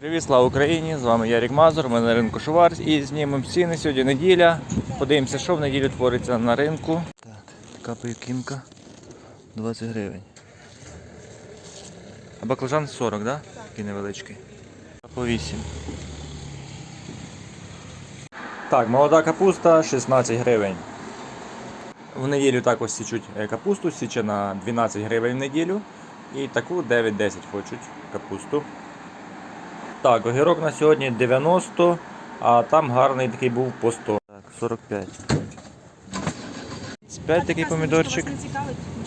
Привіт, слава Україні! З вами Ярік Мазур, ми на ринку Шувар і знімемо ціни. Сьогодні неділя. Подивимося, що в неділю твориться на ринку. Так, така пекінка 20 гривень. А баклажан 40, да? Такий невеличкий. По 8. Так, молода капуста 16 гривень. В неділю також січуть е, капусту, січе на 12 гривень в неділю. І таку 9-10 хочуть капусту. Так, огірок на сьогодні 90, а там гарний такий був по 100. Так, 45. 5 такий помідорчик.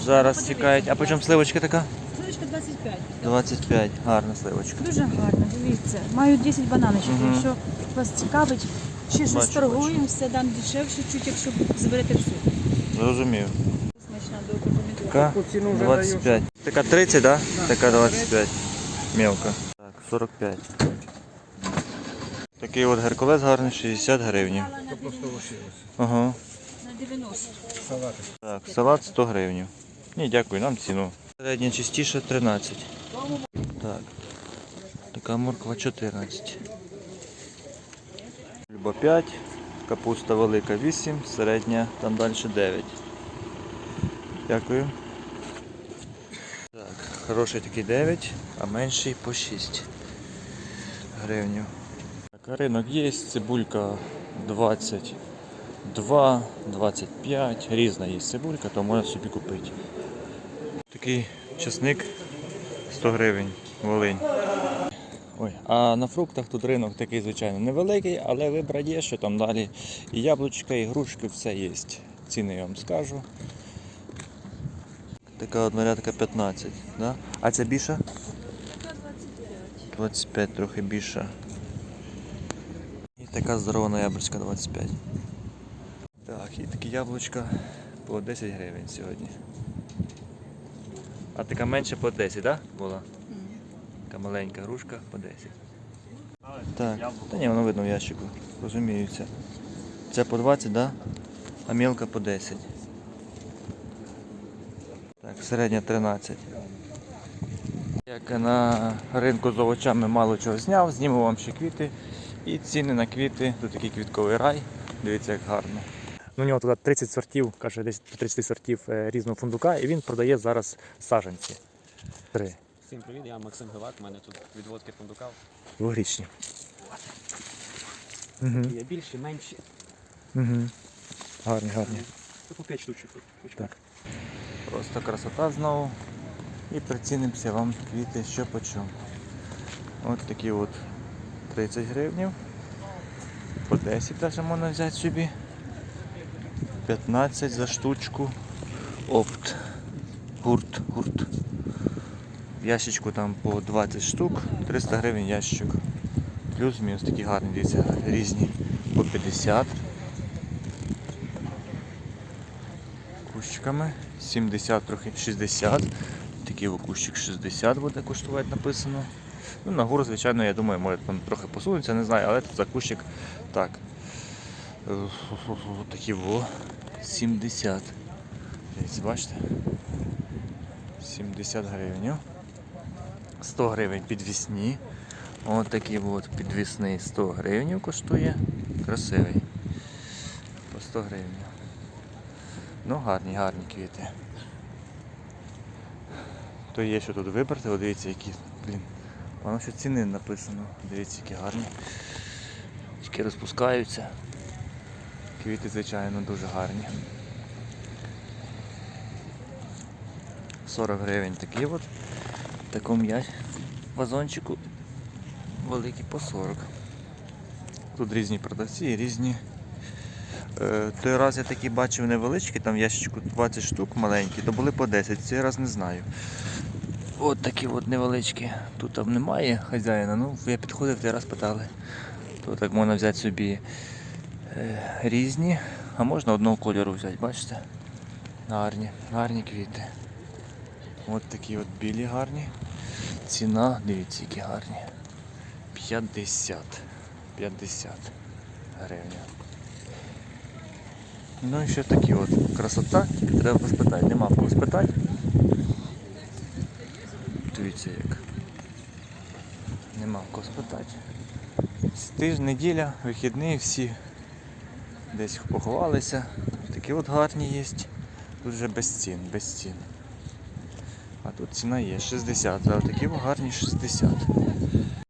Зараз цікавить. А по чому сливочка така? Сливочка 25. 25. Гарна сливочка. Дуже гарно, дивіться. Маю 10 бананочок. Мгм. Якщо вас цікавить, ще щось Бачу, торгуємо, все дам дешевше, чуть, якщо зберете всю. Зрозумів. Смачна добра. Така 25. Така 30, да? Така 25. Мелка. Так, 45. Такий от геркулес гарний, 60 гривень. Ага. На 90. Так, салат 100 гривень. Ні, дякую, нам ціну. Середня чистіша 13. Так. Така морква 14. Люба 5. Капуста велика 8, середня там далі 9. Дякую. Хороший такий 9, а менший по 6 гривнів. Так, ринок є, цибулька 22, 25, різна є цибулька, то можна собі купити. Такий часник 100 гривень, Волинь. Ой, а на фруктах тут ринок такий, звичайно, невеликий, але вибрать є, що там далі. І яблучка, і грушки, все є. Ціни я вам скажу. Така однорядка 15, да? А ця більша? 25 25, трохи більша. І така здорова ноябрьська 25. Так, і такі яблучка по 10 гривень сьогодні. А така менше по 10, так? Да, була? Така маленька грушка по 10. Так, та ні, воно видно в ящику. Розуміються. Це по 20, да? а мілка по 10. Середня 13. Як на ринку з овочами мало чого зняв, зніму вам ще квіти. І ціни на квіти, тут такий квітковий рай. Дивіться, як гарно. Ну, у нього туди 30 сортів, каже, десь 30 сортів е, різного фундука, і він продає зараз саджанці. Три. Всім привіт, я Максим Гевак, у мене тут відводки фундука. Дворічні. Угу. Є більші, менші. Угу. Гарні, гарні. Це по 5 штучок. Так. Просто красота знову. І прицінимося вам квіти, що по чому. От такі от 30 гривнів. По 10 теж можна взяти собі. 15 за штучку. Опт. Гурт, гурт. Ящичку там по 20 штук, 300 гривень ящик. Плюс-мінус такі гарні, дивіться, різні. По 50. Кущиками. 70, трохи 60. Такий о, кущик 60 буде коштувати написано. Ну, на гору, звичайно, я думаю, може там трохи посунеться, не знаю, але тут за кущик так. Е, Такі во 70. Дивіться, бачите? 70 гривень. 100 гривень підвісні. Ось такий от підвісний 100 гривень коштує. Красивий. По 100 гривень. Ну, гарні, гарні квіти. То є що тут вибрати, дивіться, які, блін. Воно що ціни написано. Дивіться, які гарні. Тільки розпускаються. Квіти, звичайно, дуже гарні. 40 гривень такий от. В такому вазончику великий по 40. Тут різні продавці і різні Той раз я такі бачив невеличкі, там ящичку 20 штук маленькі, то були по 10, цей раз не знаю. От такі от невеличкі. Тут там немає хазяїна, ну я підходив, той раз питали. То так можна взяти собі е, різні, а можна одного кольору взяти, бачите? Гарні, гарні квіти. От такі от білі гарні. Ціна, дивіться, які гарні. 50. 50 гривень. Ну і ще такі от красота, треба спитати. Нема в кого спитати. Дивіться як. Нема в кого спитати. Тиждень, неділя, вихідні всі десь поховалися. Такі от гарні є. Тут вже без цін, без цін. А тут ціна є 60, за такі гарні 60.